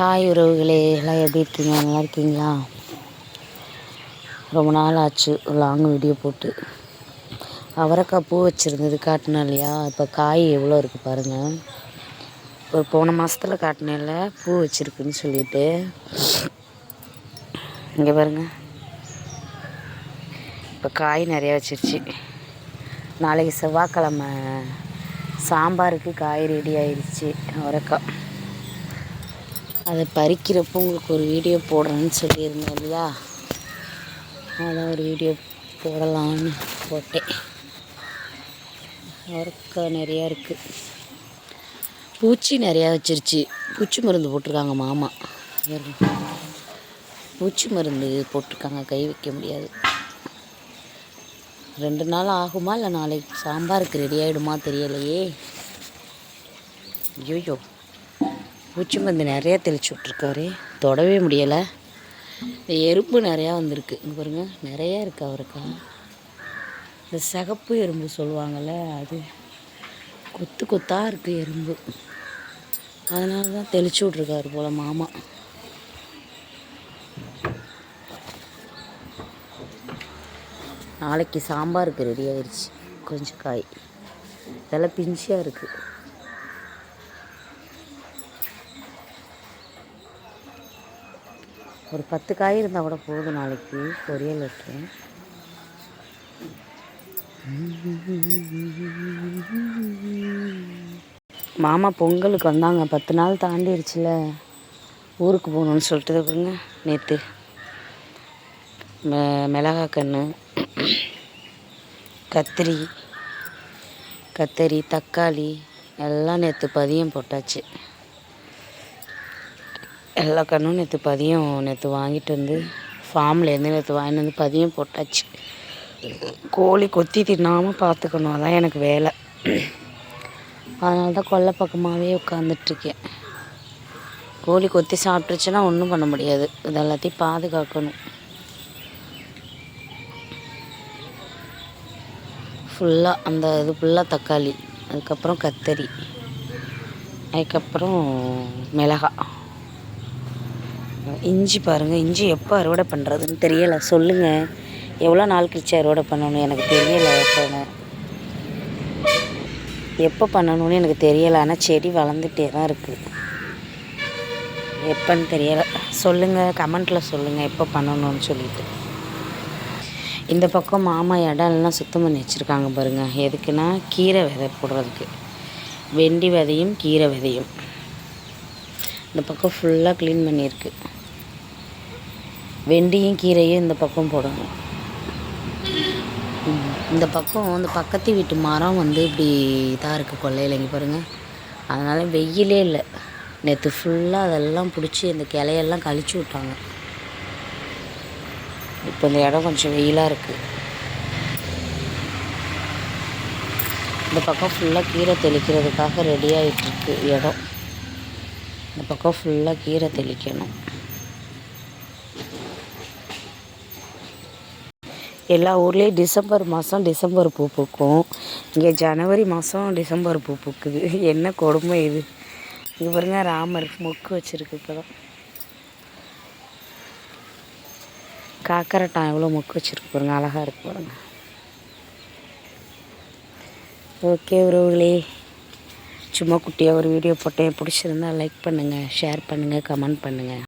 Hi உறவுகளே எல்லாம் எப்படி இருக்கீங்க? நல்லா இருக்கீங்களா? ரொம்ப நாள் ஆச்சு லாங் வீடியோ போட்டு. அவரைக்காய் பூ வச்சுருந்தது காட்டினேன் இல்லையா? இப்போ காய் எவ்வளோ இருக்குது பாருங்கள் ஒரு போன மாதத்தில் காட்டினேன்ல பூ வச்சுருக்குன்னு சொல்லிட்டு. இங்கே பாருங்கள் இப்போ காய் நிறையா வச்சிருச்சு. நாளைக்கு செவ்வாய்க்கிழமை சாம்பாருக்கு காய் ரெடி ஆயிடுச்சு அவரைக்காய். அதை பறிக்கிறப்போ உங்களுக்கு ஒரு வீடியோ போடுறேன்னு சொல்லியிருந்தேன் இல்லையா? அதான் ஒரு வீடியோ போடலான்னு போட்டேன். அவரைக்காய் நிறையா இருக்குது பூச்சி நிறையா வச்சிருச்சு. பூச்சி மருந்து போட்டிருக்காங்க மாமா. பூச்சி மருந்து போட்டிருக்காங்க. கை வைக்க முடியாது. ரெண்டு நாள் ஆகுமா இல்லை நாளைக்கு சாம்பாருக்கு ரெடி ஆகிடுமா தெரியலையே. ஐயோ பூச்சி மருந்து நிறையா தெளிச்சு விட்ருக்காரு தொடவே முடியலை. இந்த எறும்பு நிறையா வந்திருக்கு. இங்கே பாருங்க நிறையா இருக்குது அவருக்கா. இந்த சகப்பு எறும்பு சொல்லுவாங்கள்ல அது கொத்து கொத்தாக இருக்குது எறும்பு. அதனால தான் தெளிச்சு விட்ருக்காரு போல் மாமா. நாளைக்கு சாம்பாருக்கு ரெடி ஆயிடுச்சு கொஞ்சம் காய். இதெல்லாம் பிஞ்சியாக இருக்குது ஒரு பத்து காய் இருந்தால் கூட போதும் நாளைக்கு. பொரியல் வைக்கிறேன். மாமா பொங்கலுக்கு வந்தாங்க. பத்து நாள் தாண்டிடுச்சுல ஊருக்கு போகணுன்னு சொல்லிட்டு பாருங்க. நேற்று மிளகா கன்று கத்திரி கத்தரி தக்காளி எல்லாம் நேற்று பதியம் போட்டாச்சு. எல்லா கன்றும் நேற்று பதியம் நேற்று வாங்கிட்டு வந்து ஃபார்ம்லேருந்து நேற்று வாங்கிட்டு வந்து பதியம் போட்டாச்சு. கோழி கொத்தி தின்னாமல் பார்த்துக்கணும் அதான் எனக்கு வேலை. அதனால தான் கொல்லை பக்கமாகவே உட்காந்துட்ருக்கேன் கோழி கொத்தி சாப்பிட்ருச்சுன்னா ஒன்றும் பண்ண முடியாது. இது எல்லாத்தையும் பாதுகாக்கணும். ஃபுல்லாக அந்த இது ஃபுல்லாக தக்காளி அதுக்கப்புறம் கத்தரி அதுக்கப்புறம் மிளகாய் இஞ்சி பாருங்கள் இஞ்சி எப்போ அறுவடை பண்ணுறதுன்னு தெரியலை. சொல்லுங்கள் எவ்வளோ நாள் கழிச்சு அறுவடை பண்ணணும் எனக்கு தெரியலை எப்போன்னு. எப்போ பண்ணணும்னு எனக்கு தெரியலை ஆனால் செடி வளர்ந்துட்டே தான் இருக்குது எப்போன்னு தெரியலை. சொல்லுங்கள் கமெண்ட்டில் சொல்லுங்கள் எப்போ பண்ணணும்னு சொல்லிட்டு. இந்த பக்கம் மாமா இடம் எல்லாம் சுத்தம் பண்ணி வச்சுருக்காங்க பாருங்கள் எதுக்குன்னா கீரை விதை போடுறதுக்கு. வெண்டி விதையும் கீரை விதையும். இந்த பக்கம் ஃபுல்லாக க்ளீன் பண்ணியிருக்கு. வெண்டியும் கீரையும் இந்த பக்கம் போடணும். இந்த பக்கம் இந்த பக்கத்து வீட்டு மரம் வந்து இப்படி இதாக இருக்குது கொள்ளையில் இங்கே பாருங்கள் அதனால் வெயிலே இல்லை. நேற்று ஃபுல்லாக அதெல்லாம் பிடிச்சி அந்த கிளையெல்லாம் கழிச்சு விட்டாங்க. இப்போ இந்த இடம் கொஞ்சம் வெயிலாக இருக்குது இந்த பக்கம் ஃபுல்லாக கீரை தெளிக்கிறதுக்காக ரெடி ஆகிட்டுருக்கு இடம். இந்த பக்கம் ஃபுல்லாக கீரை தெளிக்கணும். எல்லா ஊர்லேயும் டிசம்பர் மாதம் டிசம்பர் பூ பூக்கும். இங்கே ஜனவரி மாதம் டிசம்பர் பூ பூக்குது. என்ன கொடுமை இது? இங்கே பாருங்க ராமர் மொக்கு வச்சுருக்கு இப்போ தான் காக்கரட்டான் எவ்வளோ மொக்கு வச்சுருக்கு பாருங்க அழகாக இருக்கு பாருங்க. ஓகே உறவுகளே சும்மா குட்டியாக ஒரு வீடியோ போட்டேன். பிடிச்சிருந்தா லைக் பண்ணுங்கள் ஷேர் பண்ணுங்கள் கமெண்ட் பண்ணுங்கள்